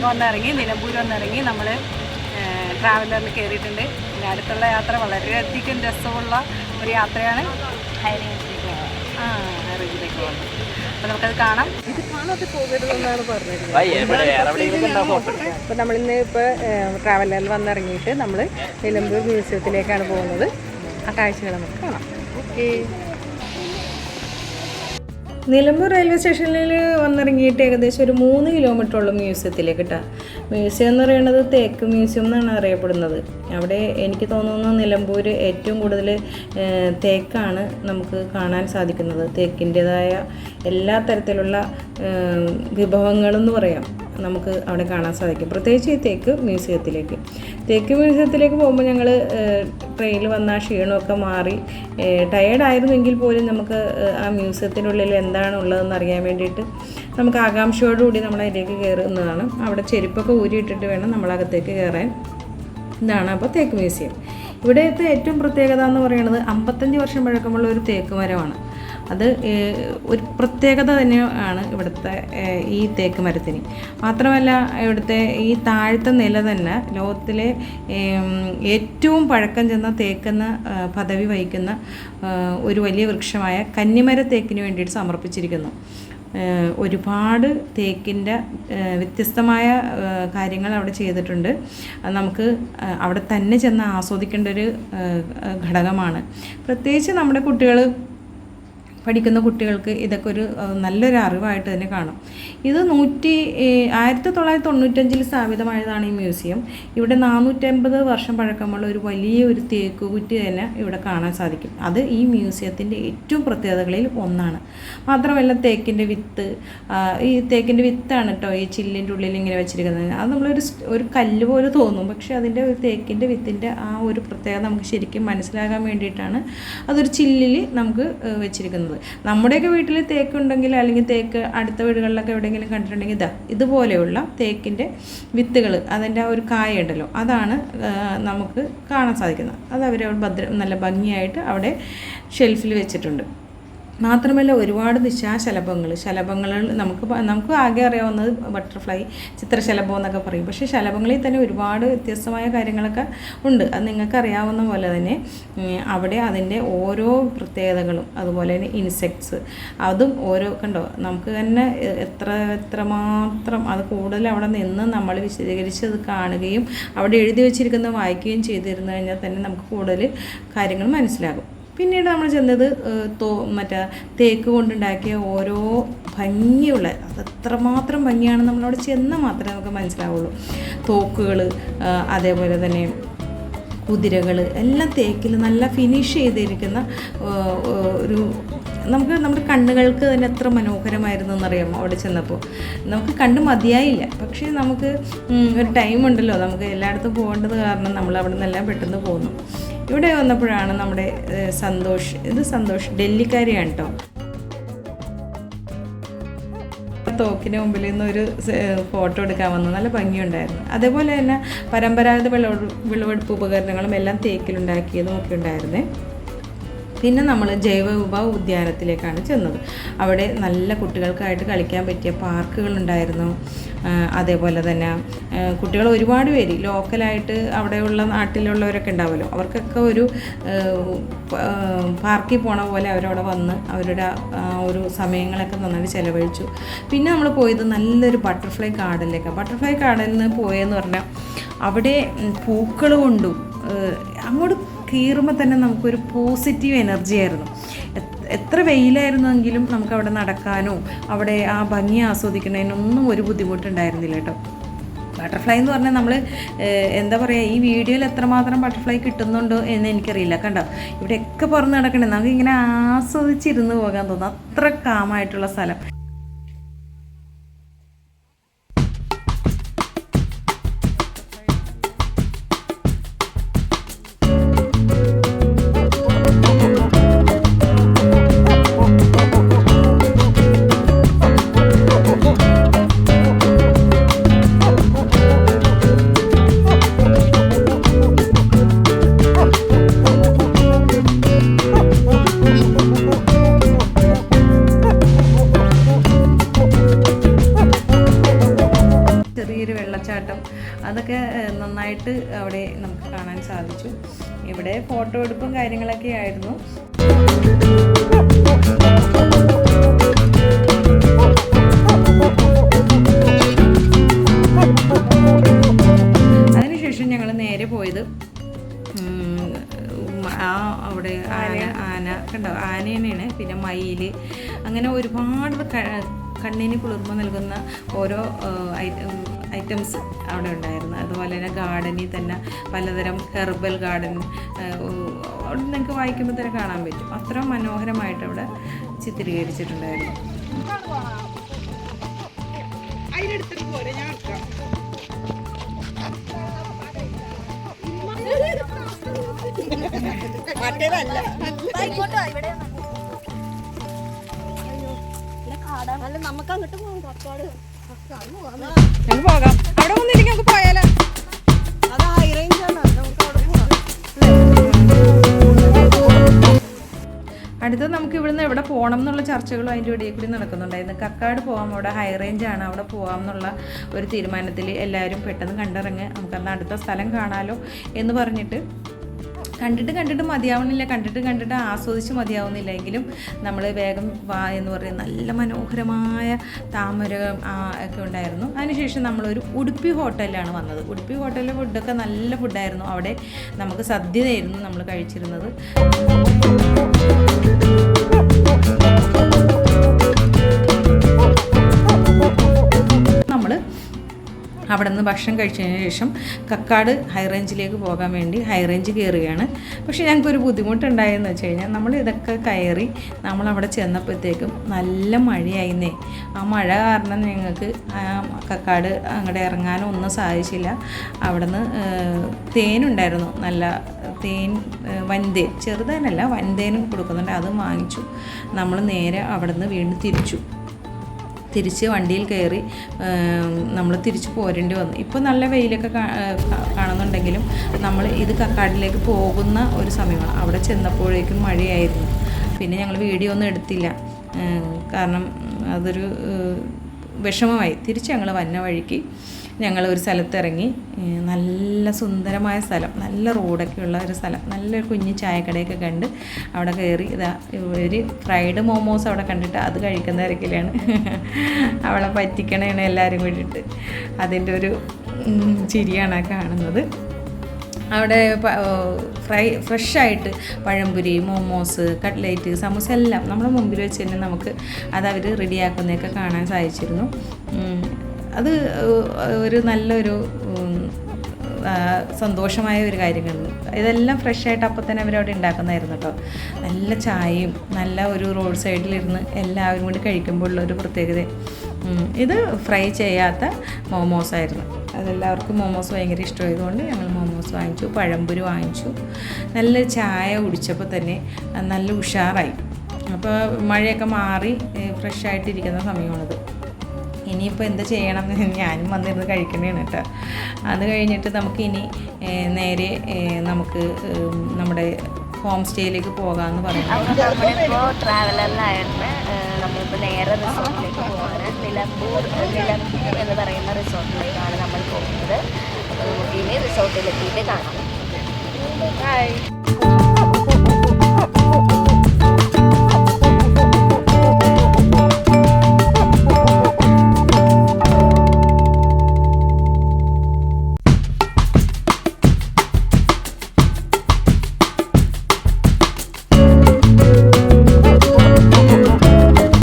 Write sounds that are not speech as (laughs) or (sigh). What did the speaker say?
വേഗം വന്നിറങ്ങി നിലമ്പൂർ വന്നിറങ്ങി നമ്മൾ ട്രാവലറിൽ കയറിയിട്ടുണ്ട് പിന്നെ അടുത്തുള്ള യാത്ര വളരെയധികം രസമുള്ള ഒരു യാത്രയാണ് അപ്പൊ ആ ഹൈറേഞ്ചിലേക്ക് പോകുന്നത് അപ്പോൾ നമുക്കത് കാണാം. ഇത് കാണാതെ പോകരുതെന്നാണ് പറഞ്ഞത് അപ്പോൾ നമ്മളിന്ന് ഇപ്പോൾ ട്രാവലറിൽ വന്നിറങ്ങിയിട്ട് നമ്മൾ നിലമ്പൂർ മ്യൂസിയത്തിലേക്കാണ് പോകുന്നത്. ആ കാഴ്ചകൾ നമുക്ക് കാണാം. ഓക്കേ. നിലമ്പൂർ റെയിൽവേ സ്റ്റേഷനിൽ വന്നിറങ്ങിയിട്ട് ഏകദേശം ഒരു മൂന്ന് കിലോമീറ്ററോളം മ്യൂസിയത്തിലേക്ക് കേട്ടോ മ്യൂസിയം എന്ന് പറയുന്നത് തേക്ക് മ്യൂസിയം എന്നാണ് അറിയപ്പെടുന്നത്. അവിടെ എനിക്ക് തോന്നുന്നു നിലമ്പൂർ ഏറ്റവും കൂടുതൽ തേക്കാണ് നമുക്ക് കാണാൻ സാധിക്കുന്നത്. തേക്കിന്റെതായ എല്ലാ തരത്തിലുള്ള വിഭവങ്ങളെന്ന് പറയാം. നമുക്ക് അവിടെ കാണാൻ സാധിക്കും. പ്രത്യേകിച്ച് ഈ തേക്ക് മ്യൂസിയത്തിലേക്ക്. തേക്ക് മ്യൂസിയത്തിലേക്ക് പോകുമ്പോൾ ഞങ്ങൾ ട്രെയിനിൽ വന്ന ആ ക്ഷീണമൊക്കെ മാറി ടയേർഡായിരുന്നെങ്കിൽ പോലും നമുക്ക് ആ മ്യൂസിയത്തിനുള്ളിൽ എന്താണ് ഉള്ളതെന്ന് അറിയാൻ വേണ്ടിയിട്ട് നമുക്ക് ആകാംക്ഷയോടുകൂടി നമ്മൾ അതിലേക്ക് കയറുന്നതാണ്. അവിടെ ചെരുപ്പൊക്കെ ഊരിയിട്ടിട്ട് വേണം നമ്മളകത്തേക്ക് കയറാൻ. ഇതാണ് അപ്പോൾ തേക്ക് മ്യൂസിയം. ഇവിടുത്തെ ഏറ്റവും പ്രത്യേകത എന്ന് പറയുന്നത് അമ്പത്തഞ്ച് വർഷം പഴക്കമുള്ള ഒരു തേക്ക് മരമാണ്. അത് ഒരു പ്രത്യേകത തന്നെയാണ് ഇവിടുത്തെ ഈ തേക്ക് മരത്തിന്. മാത്രമല്ല ഇവിടുത്തെ ഈ താഴ്ത്ത നില തന്നെ ലോകത്തിലെ ഏറ്റവും പഴക്കം ചെന്ന തേക്കെന്ന പദവി വഹിക്കുന്ന ഒരു വലിയ വൃക്ഷമായ കന്നിമര തേക്കിന് വേണ്ടിയിട്ട് സമർപ്പിച്ചിരിക്കുന്നു. ഒരുപാട് തേക്കിന്റെ വ്യത്യസ്തമായ കാര്യങ്ങൾ അവിടെ ചെയ്തിട്ടുണ്ട്. അത് നമുക്ക് അവിടെ തന്നെ ചെന്ന് ആസ്വദിക്കേണ്ട ഒരു ഘടകമാണ്. പ്രത്യേകിച്ച് നമ്മുടെ കുട്ടികൾ പഠിക്കുന്ന കുട്ടികൾക്ക് ഇതൊക്കെ ഒരു നല്ലൊരു അറിവായിട്ട് തന്നെ കാണും. ഇത് നൂറ്റി ആയിരത്തി തൊള്ളായിരത്തി തൊണ്ണൂറ്റഞ്ചിൽ സ്ഥാപിതമായതാണ് ഈ മ്യൂസിയം. ഇവിടെ നാനൂറ്റമ്പത് വർഷം പഴക്കമുള്ള ഒരു വലിയ ഒരു തേക്ക് കുറ്റി തന്നെ ഇവിടെ കാണാൻ സാധിക്കും. അത് ഈ മ്യൂസിയത്തിന്റെ ഏറ്റവും പ്രത്യേകതകളിൽ ഒന്നാണ്. മാത്രമല്ല തേക്കിന്റെ വിത്ത് ഈ തേക്കിന്റെ വിത്താണ് കേട്ടോ ഈ ചില്ലിന്റെ ഉള്ളിൽ ഇങ്ങനെ വെച്ചിരിക്കുന്നത്. അത് നമ്മളൊരു ഒരു കല്ല് പോലെ തോന്നും. പക്ഷേ അതിന്റെ ഒരു തേക്കിന്റെ വിത്തിന്റെ ആ ഒരു പ്രത്യേകത നമുക്ക് ശരിക്കും മനസ്സിലാകാൻ വേണ്ടിയിട്ടാണ് അതൊരു ചില്ലിൽ നമുക്ക് വെച്ചിരിക്കുന്നത്. നമ്മുടെയൊക്കെ വീട്ടിൽ തേക്ക് ഉണ്ടെങ്കിൽ അല്ലെങ്കിൽ തേക്ക് അടുത്ത വീടുകളിലൊക്കെ എവിടെയെങ്കിലും കണ്ടിട്ടുണ്ടെങ്കിൽ ഇതാ ഇതുപോലെയുള്ള തേക്കിന്റെ വിത്തുകൾ അതിന്റെ ഒരു കായ ഉണ്ടല്ലോ അതാണ് നമുക്ക് കാണാൻ സാധിക്കുന്നത്. അത് അവർ ഭദ്ര നല്ല ഭംഗിയായിട്ട് അവിടെ ഷെൽഫിൽ വെച്ചിട്ടുണ്ട്. മാത്രമല്ല ഒരുപാട് ദിശാശലഭങ്ങൾ ശലഭങ്ങൾ നമുക്ക് നമുക്ക് ആകെ അറിയാവുന്നത് ബട്ടർഫ്ലൈ ചിത്രശലഭം എന്നൊക്കെ പറയും. പക്ഷേ ശലഭങ്ങളിൽ തന്നെ ഒരുപാട് വ്യത്യസ്തമായ കാര്യങ്ങളൊക്കെ ഉണ്ട്. അത് നിങ്ങൾക്ക് അറിയാവുന്ന പോലെ തന്നെ അവിടെ അതിന്റെ ഓരോ പ്രത്യേകതകളും അതുപോലെ തന്നെ ഇൻസെക്ട്സ് അതും ഓരോ കണ്ടോ? നമുക്ക് തന്നെ എത്ര എത്രമാത്രം അത് കൂടുതൽ അവിടെ നിന്ന് നമ്മൾ വിശദീകരിച്ച് അത് കാണുകയും അവിടെ എഴുതി വെച്ചിരിക്കുന്ന വായിക്കുകയും ചെയ്തിരുന്നു കഴിഞ്ഞാൽ തന്നെ നമുക്ക് കൂടുതൽ കാര്യങ്ങൾ മനസ്സിലാകും. പിന്നീട് നമ്മൾ ചെന്നത് തോ മറ്റേ തേക്ക് കൊണ്ടുണ്ടാക്കിയ ഓരോ ഭംഗിയുള്ള അത് എത്രമാത്രം ഭംഗിയാണ് നമ്മളവിടെ ചെന്നാൽ മാത്രമേ നമുക്ക് മനസ്സിലാവുള്ളൂ. തോക്കുകൾ അതേപോലെ തന്നെ കുതിരകൾ എല്ലാം തേക്കിൽ നല്ല ഫിനിഷ് ചെയ്തിരിക്കുന്ന ഒരു നമുക്ക് നമ്മുടെ കണ്ണുകൾക്ക് തന്നെ എത്ര മനോഹരമായിരുന്നു എന്നറിയാമോ അവിടെ ചെന്നപ്പോൾ. നമുക്ക് കണ്ട് മതിയായില്ല. പക്ഷേ നമുക്ക് ഒരു ടൈം ഉണ്ടല്ലോ. നമുക്ക് എല്ലായിടത്തും പോകേണ്ടത് കാരണം നമ്മൾ അവിടെ നിന്നെല്ലാം പെട്ടെന്ന് പോകുന്നു ഇവിടെ വന്നപ്പോഴാണ് നമ്മുടെ സന്തോഷ് ഇത് സന്തോഷ് ഡൽഹിക്കാരിയാണ് കേട്ടോ തോക്കിന് മുമ്പിൽ നിന്ന് ഒരു ഫോട്ടോ എടുക്കാൻ വന്നു. നല്ല ഭംഗിയുണ്ടായിരുന്നു. അതേപോലെ തന്നെ പരമ്പരാഗത വിളവെടുപ്പ് ഉപകരണങ്ങളും എല്ലാം തേക്കിലുണ്ടാക്കിയതും ഒക്കെ ഉണ്ടായിരുന്നേ. പിന്നെ നമ്മൾ ജൈവ വിഭവ ഉദ്യാനത്തിലേക്കാണ് ചെന്നത്. അവിടെ നല്ല കുട്ടികൾക്കായിട്ട് കളിക്കാൻ പറ്റിയ പാർക്കുകളുണ്ടായിരുന്നു. അതേപോലെ തന്നെ കുട്ടികൾ ഒരുപാട് പേര് ലോക്കലായിട്ട് അവിടെയുള്ള നാട്ടിലുള്ളവരൊക്കെ ഉണ്ടാവുമല്ലോ അവർക്കൊക്കെ ഒരു പാർക്കിൽ പോണ പോലെ അവരവിടെ വന്ന് അവരുടെ ഒരു സമയങ്ങളൊക്കെ നന്നായിട്ട് ചിലവഴിച്ചു. പിന്നെ നമ്മൾ പോയത് നല്ലൊരു ബട്ടർഫ്ലൈ ഗാർഡനിലേക്കാണ്. ബട്ടർഫ്ലൈ ഗാർഡനിൽ നിന്ന് പോയെന്ന് പറഞ്ഞാൽ അവിടെ പൂക്കൾ കൊണ്ടും അങ്ങോട്ട് കീറുമ്പോൾ തന്നെ നമുക്കൊരു പോസിറ്റീവ് എനർജി ആയിരുന്നു. എത്ര- വെയിലായിരുന്നെങ്കിലും നമുക്ക് അവിടെ നടക്കാനോ അവിടെ ആ ഭംഗി ആസ്വദിക്കുന്നതിനൊന്നും ഒരു ബുദ്ധിമുട്ടുണ്ടായിരുന്നില്ല കേട്ടോ. ബട്ടർഫ്ലൈ എന്ന് പറഞ്ഞാൽ നമ്മൾ എന്താ പറയുക ഈ വീഡിയോയിൽ എത്രമാത്രം ബട്ടർഫ്ലൈ കിട്ടുന്നുണ്ടോ എന്ന് എനിക്കറിയില്ല. കണ്ടോ? ഇവിടെയൊക്കെ പുറത്ത് നടക്കണേ. നമുക്ക് ഇങ്ങനെ ആസ്വദിച്ചിരുന്ന് പോകാൻ തോന്നും. അത്ര കാമായിട്ടുള്ള സ്ഥലം. ഇവിടെ ഫോട്ടോ എടുപ്പും കാര്യങ്ങളൊക്കെ ആയിരുന്നു. അതിനുശേഷം ഞങ്ങൾ നേരെ പോയത് ആ അവിടെ ആന ആന കണ്ടോ? ആന തന്നെയാണ്. പിന്നെ മയിൽ അങ്ങനെ ഒരുപാട് കണ്ണിന് കുളിർമ നൽകുന്ന ഓരോ ഐറ്റംസ് അവിടെ ഉണ്ടായിരുന്നു. അതുപോലെ തന്നെ ഗാർഡനിൽ തന്നെ പലതരം ഹെർബൽ ഗാർഡൻ അവിടെ നിങ്ങൾക്ക് വായിക്കുമ്പോൾ തന്നെ കാണാൻ പറ്റും. അത്ര മനോഹരമായിട്ട് അവിടെ ചിത്രീകരിച്ചിട്ടുണ്ടായിരുന്നു. അല്ല നമുക്ക് അങ്ങോട്ട് പോകാം. കക്കാട് നമുക്ക് പോകാം. അവിടെ വന്നിരിക്കും നമുക്ക് പോയാലോ? അത് ഹൈ റേഞ്ച് ആണ്. നമുക്ക് അവിടെ പോകാം അടുത്ത് നമുക്ക് ഇവിടുന്ന് എവിടെ പോകണം എന്നുള്ള ചർച്ചകളും അതിന്റെ ഇടയിൽ കൂടി നടക്കുന്നുണ്ടായിരുന്നു. കക്കാട് പോകാം അവിടെ ഹൈ റേഞ്ച് ആണ്. അവിടെ പോകാം എന്നുള്ള ഒരു തീരുമാനത്തിൽ എല്ലാവരും പെട്ടെന്ന് കണ്ടിറങ്ങി. നമുക്കന്ന് അടുത്ത സ്ഥലം കാണാലോ എന്ന് പറഞ്ഞിട്ട് കണ്ടിട്ട് കണ്ടിട്ട് മതിയാവണില്ല. കണ്ടിട്ട് കണ്ടിട്ട് ആസ്വദിച്ച് മതിയാവുന്നില്ല എങ്കിലും നമ്മൾ വേഗം വാ എന്ന് പറയുന്ന നല്ല മനോഹരമായ താമര ഒക്കെ ഉണ്ടായിരുന്നു. അതിനുശേഷം നമ്മളൊരു ഉടുപ്പി ഹോട്ടലിലാണ് വന്നത്. ഉടുപ്പി ഹോട്ടലിലെ ഫുഡൊക്കെ നല്ല ഫുഡായിരുന്നു. അവിടെ നമുക്ക് സദ്യയായിരുന്നു നമ്മൾ കഴിച്ചിരുന്നത്. അവിടെ നിന്ന് ഭക്ഷണം കഴിച്ചതിന് ശേഷം കക്കാട് ഹൈ റേഞ്ചിലേക്ക് പോകാൻ വേണ്ടി ഹൈ റേഞ്ച് കയറുകയാണ് പക്ഷേ ഞങ്ങൾക്കൊരു ബുദ്ധിമുട്ടുണ്ടായെന്ന് വെച്ച് കഴിഞ്ഞാൽ നമ്മൾ ഇതൊക്കെ കയറി നമ്മൾ അവിടെ ചെന്നപ്പോഴത്തേക്കും നല്ല മഴയായിരുന്നേ. ആ മഴ കാരണം ഞങ്ങൾക്ക് കക്കാട് അങ്ങോട്ട് ഇറങ്ങാനോ ഒന്നും സാധിച്ചില്ല. അവിടെ നിന്ന് തേനുണ്ടായിരുന്നു. നല്ല തേൻ വൻതേൻ ചെറുതേനല്ല വൻതേനും കൊടുക്കുന്നുണ്ട്. അത് വാങ്ങിച്ചു. നമ്മൾ നേരെ അവിടെ നിന്ന് വീണ്ടും തിരിച്ചു. തിരിച്ച് വണ്ടിയിൽ കയറി നമ്മൾ തിരിച്ച് പോരേണ്ടി വന്നു. ഇപ്പോൾ നല്ല വെയിലൊക്കെ കാണുന്നുണ്ടെങ്കിലും നമ്മൾ ഇത് കക്കാടിലേക്ക് പോകുന്ന ഒരു സമയമാണ്. അവിടെ ചെന്നപ്പോഴേക്കും മഴയായിരുന്നു. പിന്നെ ഞങ്ങൾ വീഡിയോ ഒന്നും എടുത്തില്ല. കാരണം അതൊരു വിഷമമായി. തിരിച്ച് ഞങ്ങൾ വന്ന വഴിക്ക് ഞങ്ങൾ ഒരു സ്ഥലത്ത് ഇറങ്ങി നല്ല സുന്ദരമായ സ്ഥലം. നല്ല റോഡൊക്കെ ഉള്ള ഒരു സ്ഥലം. നല്ല കുഞ്ഞു ചായക്കടയൊക്കെ കണ്ട് അവിടെ കയറി ഇതാ ഒരു ഫ്രൈഡ് മോമോസ് അവിടെ കണ്ടിട്ട് അത് കഴിക്കുന്ന തിരക്കിലാണ്. (laughs) അവളെ പറ്റിക്കണേണ് എല്ലാവരും കൂടിയിട്ട്. അതിന്റെ ഒരു ചിരിയാണ് കാണുന്നത്. അവിടെ ഫ്രൈ ഫ്രഷായിട്ട് പഴംപൊരി മോമോസ് കട്ട്ലേറ്റ് സമൂസ എല്ലാം നമ്മുടെ മുമ്പിൽ വെച്ച് തന്നെ നമുക്ക് അത് അവർ റെഡിയാക്കുന്നതൊക്കെ കാണാൻ സാധിച്ചിരുന്നു. അത് ഒരു നല്ലൊരു സന്തോഷമായ ഒരു കാര്യമാണ്. ഇതെല്ലാം ഫ്രഷ് ഫ്രഷായിട്ട് അപ്പം തന്നെ അവരവിടെ ഉണ്ടാക്കുന്നതായിരുന്നു കേട്ടോ നല്ല ചായയും നല്ല ഒരു റോഡ് സൈഡിലിരുന്ന് എല്ലാവരും കൂടി കഴിക്കുമ്പോഴുള്ള ഒരു പ്രത്യേകത. ഇത് ഫ്രൈ ചെയ്യാത്ത മോമോസ് ആയിരുന്നു. അതെല്ലാവർക്കും മോമോസ് ഭയങ്കര ഇഷ്ടമായതുകൊണ്ട് ഞങ്ങൾ മോമോസ് വാങ്ങിച്ചു പഴംപൊരി വാങ്ങിച്ചു. നല്ല ചായ കുടിച്ചപ്പോൾ തന്നെ നല്ല ഉഷാറായി. അപ്പോൾ മഴയൊക്കെ മാറി ഫ്രഷ് ആയിട്ടിരിക്കുന്ന സമയമാണിത്. ഇനിയിപ്പോൾ എന്ത് ചെയ്യണം എന്ന് ഞാനും വന്നിരുന്ന് കഴിക്കണേണ് കേട്ടോ അത് കഴിഞ്ഞിട്ട് നമുക്ക് ഇനി നേരെ നമുക്ക് നമ്മുടെ ഹോം സ്റ്റേയിലേക്ക് പോകാമെന്ന് പറയുന്നത്. നമ്മളിപ്പോൾ ട്രാവലറിലായിരുന്നു നമ്മളിപ്പോൾ നേരെ റിസോർട്ടിലേക്ക് പോവാണ്. നിലമ്പൂർ നിലമ്പൂർ എന്ന് പറയുന്ന റിസോർട്ടിലേക്കാണ് നമ്മൾ പോകുന്നത്. നമുക്ക് ഇനി റിസോർട്ടിലെത്തിയിട്ട് കാണാം. ഹായ്